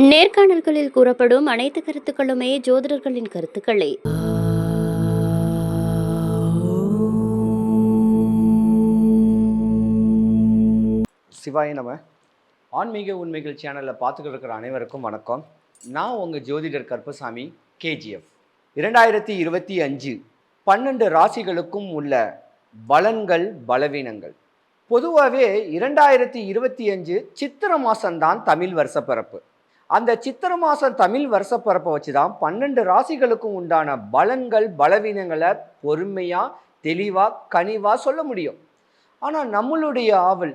நேர்காணல்களில் கூறப்படும் அனைத்து கருத்துக்களுமே ஜோதிடர்களின் கருத்துக்களே. சிவாய நம. ஆன்மீக உண்மைகள் சேனலில் பார்த்துக்கிட்டு இருக்கிற அனைவருக்கும் வணக்கம். நான் உங்கள் ஜோதிடர் கருப்பசாமி கேஜிஎஃப் இரண்டாயிரத்தி இருபத்தி அஞ்சு பன்னெண்டு ராசிகளுக்கும் உள்ள பலன்கள் பலவீனங்கள். பொதுவாகவே இரண்டாயிரத்தி இருபத்தி அஞ்சு சித்திர மாதம்தான் தமிழ் வருஷப்பிறப்பு அந்த சித்திர மாதம் தமிழ் வருஷப்பிறப்பை வச்சு தான் பன்னெண்டு ராசிகளுக்கும் உண்டான பலன்கள் பலவீனங்களை பொறுமையாக தெளிவாக கனிவாக சொல்ல முடியும். ஆனால் நம்மளுடைய ஆவல்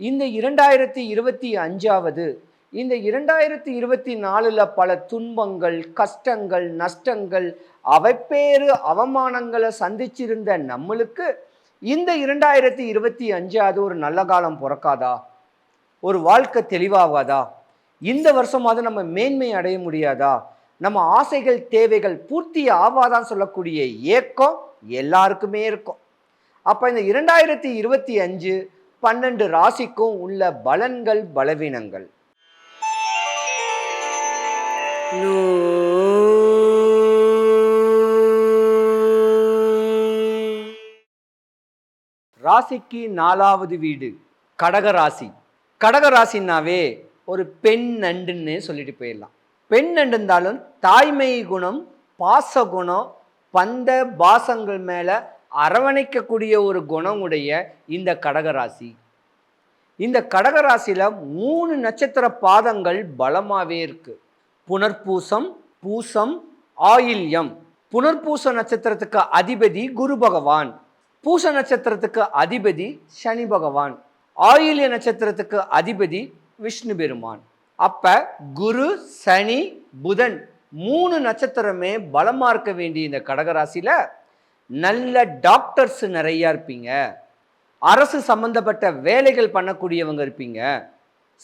இந்த இரண்டாயிரத்தி இருபத்தி அஞ்சாவது இந்த இரண்டாயிரத்தி இருபத்தி நாலில் பல துன்பங்கள் கஷ்டங்கள் நஷ்டங்கள் அவப்பேறு அவமானங்களை சந்திச்சிருந்த நம்மளுக்கு இந்த இரண்டாயிரத்தி இருபத்தி அஞ்சாவது ஒரு நல்ல காலம் பிறக்காதா? ஒரு வாழ்க்கை தெளிவாகாதா? இந்த வருஷமாவது நம்ம மேன்மை அடைய முடியாதா? நம்ம ஆசைகள் தேவைகள் பூர்த்தி ஆவாதான் சொல்லக்கூடிய ஏக்கம் எல்லாருக்குமே இருக்கும். அப்போ இந்த இரண்டாயிரத்தி இருபத்தி அஞ்சு பன்னெண்டு ராசிக்கும் உள்ள பலன்கள் பலவீனங்கள். ராசிக்கு நாலாவது வீடு கடக ராசி கடக ராசினாவே ஒரு பெண் நண்டுன்னு சொல்லிட்டு போயிடலாம். பெண் நண்டு இருந்தாலும் தாய்மை குணம் பாச குணம் பந்த பாசங்கள் மேலே அரவணைக்கக்கூடிய ஒரு குணம் உடைய இந்த கடகராசி. இந்த கடகராசியில் மூணு நட்சத்திர பாதங்கள் பலமாகவே இருக்குது புனர்பூசம் பூசம் ஆயில்யம். புனர்பூச நட்சத்திரத்துக்கு அதிபதி குரு பகவான். பூச நட்சத்திரத்துக்கு அதிபதி சனி பகவான். ஆயில்ய நட்சத்திரத்துக்கு அதிபதி விஷ்ணு பெருமான். அப்போ குரு சனி புதன் மூணு நட்சத்திரமே பலமாக இருக்க வேண்டிய இந்த கடகராசியில் நல்ல டாக்டர்ஸ் நிறையா இருப்பீங்க. அரசு சம்பந்தப்பட்ட வேலைகள் பண்ணக்கூடியவங்க இருப்பீங்க.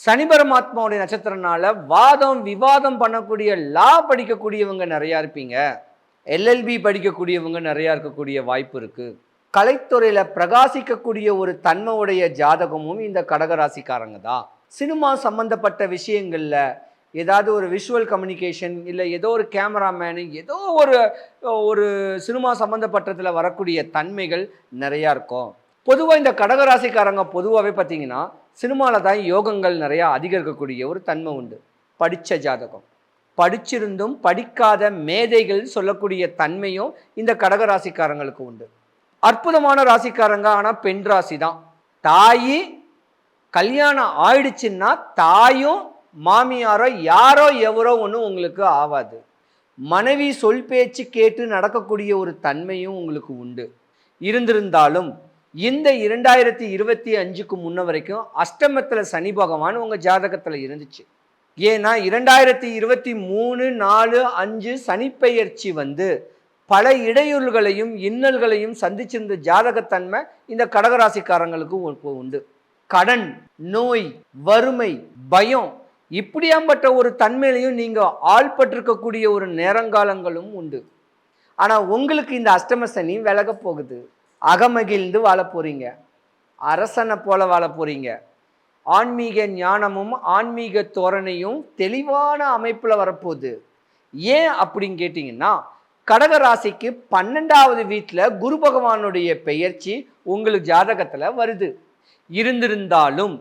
சனி பரமாத்மாவுடைய நட்சத்திரனால வாதம் விவாதம் பண்ணக்கூடிய லா படிக்கக்கூடியவங்க நிறையா இருப்பீங்க. எல்எல்பி படிக்கக்கூடியவங்க நிறையா இருக்கக்கூடிய வாய்ப்பு இருக்குது கலைத்துறையில் பிரகாசிக்கக்கூடிய ஒரு தன்மையுடைய ஜாதகமும் இந்த கடகராசிக்காரங்க தான். சினிமா சம்மந்தப்பட்ட விஷயங்களில் ஏதாவது ஒரு விஷுவல் கம்யூனிகேஷன் இல்லை ஏதோ ஒரு கேமராமேனு ஏதோ ஒரு ஒரு சினிமா சம்மந்தப்பட்டதில் வரக்கூடிய தன்மைகள் நிறையா இருக்கும். பொதுவாக இந்த கடகராசிக்காரங்க பொதுவாகவே பார்த்தீங்கன்னா சினிமாவில் தான் யோகங்கள் நிறையா அதிகரிக்கக்கூடிய ஒரு தன்மை உண்டு. படித்த ஜாதகம். படிச்சிருந்தும் படிக்காத மேதைகள் சொல்லக்கூடிய தன்மையும் இந்த கடகராசிக்காரங்களுக்கு உண்டு. அற்புதமான ராசிக்காரங்க ஆனால் பெண் ராசி தான். தாயி கல்யாணம் ஆயிடுச்சுன்னா தாயும் மாமியாரோ யாரோ எவரோ ஒன்றும் உங்களுக்கு ஆகாது மனைவி சொல் பேச்சு கேட்டு நடக்கக்கூடிய ஒரு தன்மையும் உங்களுக்கு உண்டு. இருந்திருந்தாலும் இந்த இரண்டாயிரத்தி இருபத்தி அஞ்சுக்கு முன்ன வரைக்கும் அஷ்டமத்தில் சனி பகவான் உங்கள் ஜாதகத்தில் இருந்துச்சு. ஏன்னா இரண்டாயிரத்தி இருபத்தி மூணு நாலு அஞ்சு சனிப்பெயர்ச்சி வந்து பல இடையூறுகளையும் இன்னல்களையும் சந்திச்சிருந்த ஜாதகத்தன்மை இந்த கடகராசிக்காரங்களுக்கு உண்டு. கடன் நோய் வறுமை பயம் இப்படியாம்பட்ட ஒரு தன்மையிலையும் நீங்கள் ஆள்பட்டிருக்கக்கூடிய ஒரு நேரங்காலங்களும் உண்டு. ஆனால் உங்களுக்கு இந்த அஷ்டம சனி விலக போகுது. அகமகிழ்ந்து வாழ போகிறீங்க அரசனை போல வாழ போகிறீங்க ஆன்மீக ஞானமும் ஆன்மீக தோரணையும் தெளிவான அமைப்பில் வரப்போகுது. ஏன் அப்படின்னு கேட்டிங்கன்னா கடகராசிக்கு பன்னெண்டாவது வீட்டில் குரு பகவானுடைய பெயர்ச்சி உங்களுக்கு ஜாதகத்தில் வருது. இருந்திருந்தாலும்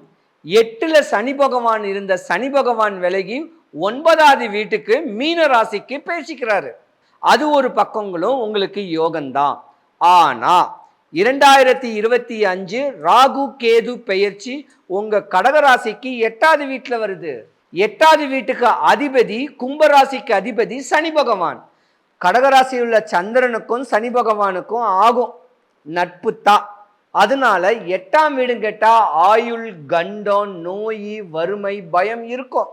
எட்டில் சனி பகவான் இருந்த சனி பகவான் விலகி ஒன்பதாவது வீட்டுக்கு மீன ராசிக்கு பேசிக்கிறாரு. அது ஒரு பக்கங்களும் உங்களுக்கு யோகம்தான். ஆனா இரண்டாயிரத்தி இருபத்தி அஞ்சு ராகு கேது பெயர்ச்சி உங்க கடகராசிக்கு எட்டாவது வீட்டில் வருது. எட்டாவது வீட்டுக்கு அதிபதி கும்பராசிக்கு அதிபதி சனி பகவான். கடகராசியில் உள்ள சந்திரனுக்கும் சனி பகவானுக்கும் ஆகும் நட்பு தான் அதனால எட்டாம் வீடும் கேட்டால் ஆயுள் கண்டம் நோய் வறுமை பயம் இருக்கும்.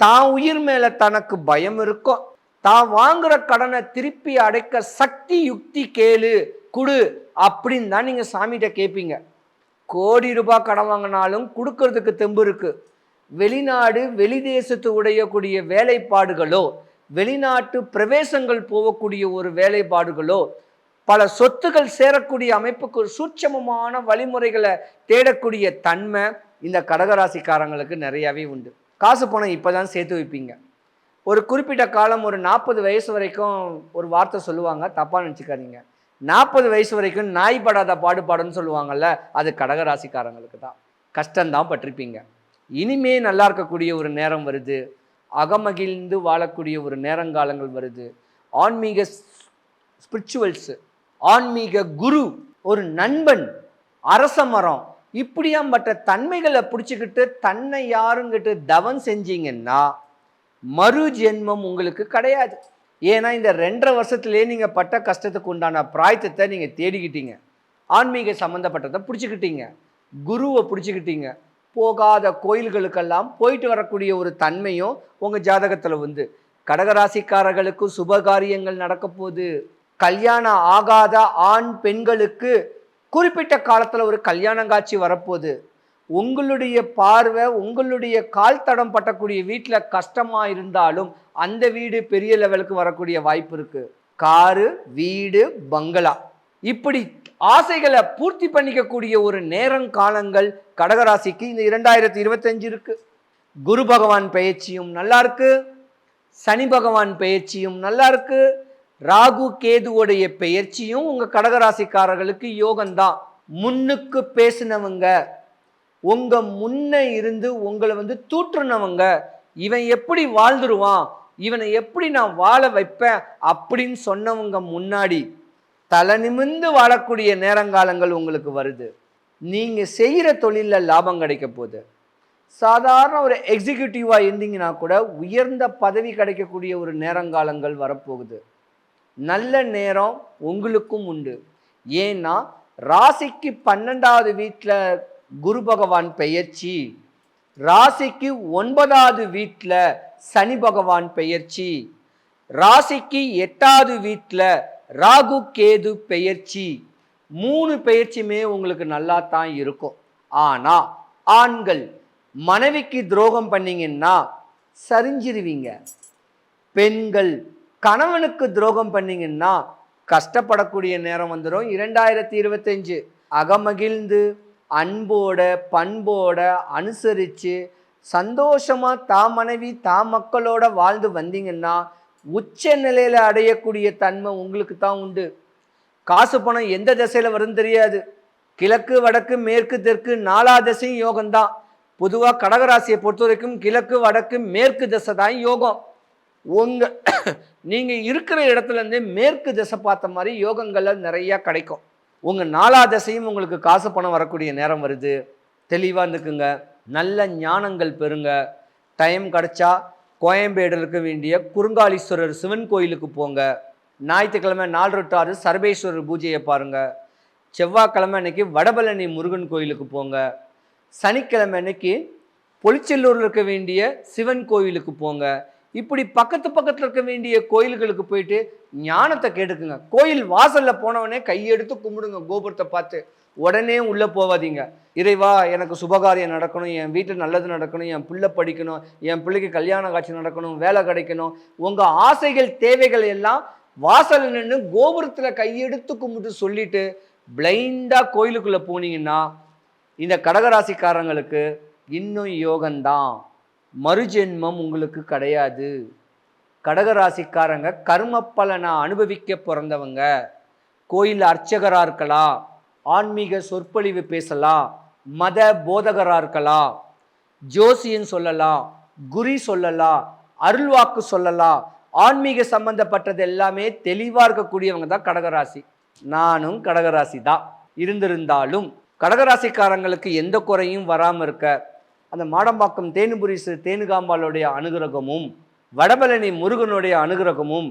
தான் உயிர் மேலே தனக்கு பயம் இருக்கும். தான் வாங்குற கடனை திருப்பி அடைக்க சக்தி யுக்தி கேளு குடு அப்படின்னு தான் நீங்கள் சாமிகிட்ட கேட்பீங்க கோடி ரூபாய் கடன் வாங்கினாலும் கொடுக்கறதுக்கு தெம்பு இருக்குது வெளிநாடு வெளிதேசத்து உடையக்கூடிய வேலைப்பாடுகளோ வெளிநாட்டு பிரவேசங்கள் போகக்கூடிய ஒரு வேலைப்பாடுகளோ பல சொத்துக்கள் சேரக்கூடிய அமைப்புக்கு சூட்சமமான வழிமுறைகளை தேடக்கூடிய தன்மை இந்த கடகராசிக்காரங்களுக்கு நிறையாவே உண்டு. காசு பணம் இப்போ தான் சேர்த்து வைப்பீங்க. ஒரு குறிப்பிட்ட காலம் ஒரு நாற்பது வயசு வரைக்கும் ஒரு வார்த்தை சொல்லுவாங்க தப்பாக நினச்சிக்காதீங்க. நாற்பது வயசு வரைக்கும் நாய் படாத பாடுபாடுன்னு சொல்லுவாங்கல்ல அது கடகராசிக்காரங்களுக்கு தான். கஷ்டம்தான் பட்டிருப்பீங்க. இனிமே நல்லா இருக்கக்கூடிய ஒரு நேரம் வருது. அகமகிழ்ந்து வாழக்கூடிய ஒரு நேரங்காலங்கள் வருது. ஆன்மீக ஸ்பிரிச்சுவல்ஸு ஆன்மீக குரு ஒரு நண்பன் அரச மரம் இப்படியாம்பட்ட தன்மைகளை பிடிச்சிக்கிட்டு தன்னை யாருங்கிட்டு தவம் செஞ்சீங்கன்னா மறு ஜென்மம் உங்களுக்கு கிடையாது. ஏன்னா இந்த ரெண்டரை வருஷத்துலேயே நீங்கள் பட்ட கஷ்டத்துக்கு உண்டான பிராயத்தத்தை நீங்கள் தேடிக்கிட்டீங்க. ஆன்மீக சம்மந்தப்பட்டதை பிடிச்சிக்கிட்டீங்க. குருவை பிடிச்சிக்கிட்டீங்க. போகாத கோயில்களுக்கெல்லாம் போயிட்டு வரக்கூடிய ஒரு தன்மையும் உங்கள் ஜாதகத்தில் வந்து கடகராசிக்காரர்களுக்கு சுபகாரியங்கள் நடக்க போகுது. கல்யாணம் ஆகாத ஆண் பெண்களுக்கு குறிப்பிட்ட காலத்தில் ஒரு கல்யாணம் காட்சி வரப்போகுது. உங்களுடைய பார்வை உங்களுடைய கால் தடம் பட்டக்கூடிய வீட்டில் கஷ்டமாக இருந்தாலும் அந்த வீடு பெரிய லெவலுக்கு வரக்கூடிய வாய்ப்பு இருக்குது காரு வீடு பங்களா. இப்படி ஆசைகளை பூர்த்தி பண்ணிக்கக்கூடிய ஒரு நேரம் காலங்கள் கடகராசிக்கு இந்த இரண்டாயிரத்தி இருபத்தஞ்சு இருக்கு. குரு பகவான் பயிற்சியும் நல்லா இருக்கு. சனி பகவான் பயிற்சியும் நல்லா இருக்குது ராகு கேதுவோடைய பெயர்ச்சியும் உங்கள் கடகராசிக்காரர்களுக்கு யோகம்தான் முன்னுக்கு பேசினவங்க உங்கள் முன்ன இருந்து உங்களை வந்து தூற்றுனவங்க இவன் எப்படி வாழ்ந்துருவான் இவனை எப்படி நான் வாழ வைப்பேன் அப்படின்னு சொன்னவங்க முன்னாடி தலை நிமிர்ந்து வாழக்கூடிய நேரங்காலங்கள் உங்களுக்கு வருது. நீங்கள் செய்கிற தொழிலில் லாபம் கிடைக்க போகுது. சாதாரண ஒரு எக்ஸிக்யூட்டிவாக இருந்தீங்கன்னா கூட உயர்ந்த பதவி கிடைக்கக்கூடிய ஒரு நேரங்காலங்கள் வரப்போகுது. நல்ல நேரம் உங்களுக்கும் உண்டு. ஏன்னா ராசிக்கு பன்னெண்டாவது வீட்டில் குரு பகவான் பெயர்ச்சி. ராசிக்கு ஒன்பதாவது வீட்டில் சனி பகவான் பெயர்ச்சி. ராசிக்கு எட்டாவது வீட்டில் ராகு கேது பெயர்ச்சி. மூணு பெயர்ச்சியுமே உங்களுக்கு நல்லா தான் இருக்கும். ஆனால் ஆண்கள் மனைவிக்கு துரோகம் பண்ணிங்கன்னா சரிஞ்சிருவீங்க. பெண்கள் கணவனுக்கு துரோகம் பண்ணிங்கன்னா கஷ்டப்படக்கூடிய நேரம் வந்துடும் இரண்டாயிரத்தி இருபத்தஞ்சு அகமகிழ்ந்து அன்போட பண்போட அனுசரித்து சந்தோஷமாக தா மனைவி தா மக்களோட வாழ்ந்து வந்தீங்கன்னா உச்ச நிலையில் அடையக்கூடிய தன்மை உங்களுக்கு தான் உண்டு. காசு பணம் எந்த திசையில் வரும் தெரியாது. கிழக்கு வடக்கு மேற்கு தெற்கு நாலா திசையும் யோகம்தான். பொதுவாக கடகராசியை பொறுத்த வரைக்கும் கிழக்கு வடக்கு மேற்கு திசை தான் யோகம். உங்கள் நீங்கள் இருக்கிற இடத்துலேருந்தே மேற்கு திசை பார்த்த மாதிரி யோகங்களில் நிறையா கிடைக்கும். உங்கள் நாலா திசையும் உங்களுக்கு காசு பணம் வரக்கூடிய நேரம் வருது. தெளிவாக இருந்துக்குங்க. நல்ல ஞானங்கள் பெறுங்க. டைம் கிடச்சா கோயம்பேடு இருக்க வேண்டிய குறுங்காலீஸ்வரர் சிவன் கோயிலுக்கு போங்க. ஞாயிற்றுக்கிழமை நாலு டு ஆறு சர்வேஸ்வரர் பூஜையை பாருங்கள் செவ்வாய்க்கிழமை அன்னைக்கு வடபழனி முருகன் கோயிலுக்கு போங்க. சனிக்கிழமை அன்னைக்கு பொலிச்செல்லூரில் இருக்க வேண்டிய சிவன் கோயிலுக்கு போங்க. இப்படி பக்கத்து பக்கத்தில் இருக்க வேண்டிய கோயில்களுக்கு போயிட்டு ஞானத்தை கேட்டுக்குங்க. கோயில் வாசலில் போனவனே கையெடுத்து கும்பிடுங்க கோபுரத்தை பார்த்து. உடனே உள்ளே போவாதீங்க. இறைவா எனக்கு சுபகாரியம் நடக்கணும் என் வீட்டில் நல்லது நடக்கணும் என் பிள்ளை படிக்கணும் என் பிள்ளைக்கு கல்யாண காட்சி நடக்கணும் வேலை கிடைக்கணும். உங்கள் ஆசைகள் தேவைகள் எல்லாம் வாசல் நின்று கோபுரத்தில் கையெடுத்து கும்பிட்டு சொல்லிட்டு பிளைண்டாக கோயிலுக்குள்ளே போனீங்கன்னா இந்த கடகராசிக்காரங்களுக்கு இன்னும் யோகம்தான். மறுஜென்மம் உங்களுக்கு கிடையாது. கடகராசிக்காரங்க கர்ம பலனை அனுபவிக்க பிறந்தவங்க. கோயில் அர்ச்சகராக இருக்கலாம் ஆன்மீக சொற்பொழிவு பேசலாம் மத போதகராக இருக்கலாம் ஜோசியன் சொல்லலாம் குரி சொல்லலாம் அருள்வாக்கு சொல்லலாம் ஆன்மீக சம்பந்தப்பட்டது எல்லாமே தெளிவாக இருக்கக்கூடியவங்க தான் கடகராசி. நானும் கடகராசி தான். இருந்திருந்தாலும் கடகராசிக்காரங்களுக்கு எந்த குறையும் வராமல் இருக்க அந்த மாடம்பாக்கம் தேனுபுரிசு தேனுகாம்பாளுடைய அனுகிரகமும் வடபழனி முருகனுடைய அனுகிரகமும்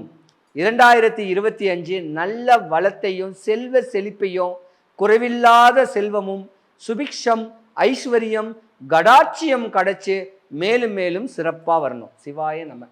இரண்டாயிரத்தி இருபத்தி அஞ்சு நல்ல வளத்தையும் செல்வ செழிப்பையும் குறைவில்லாத செல்வமும் சுபிக்ஷம் ஐஸ்வர்யம் கடாட்சியம் கிடைச்சு மேலும் மேலும் சிறப்பாக வரணும். சிவாய நம்ம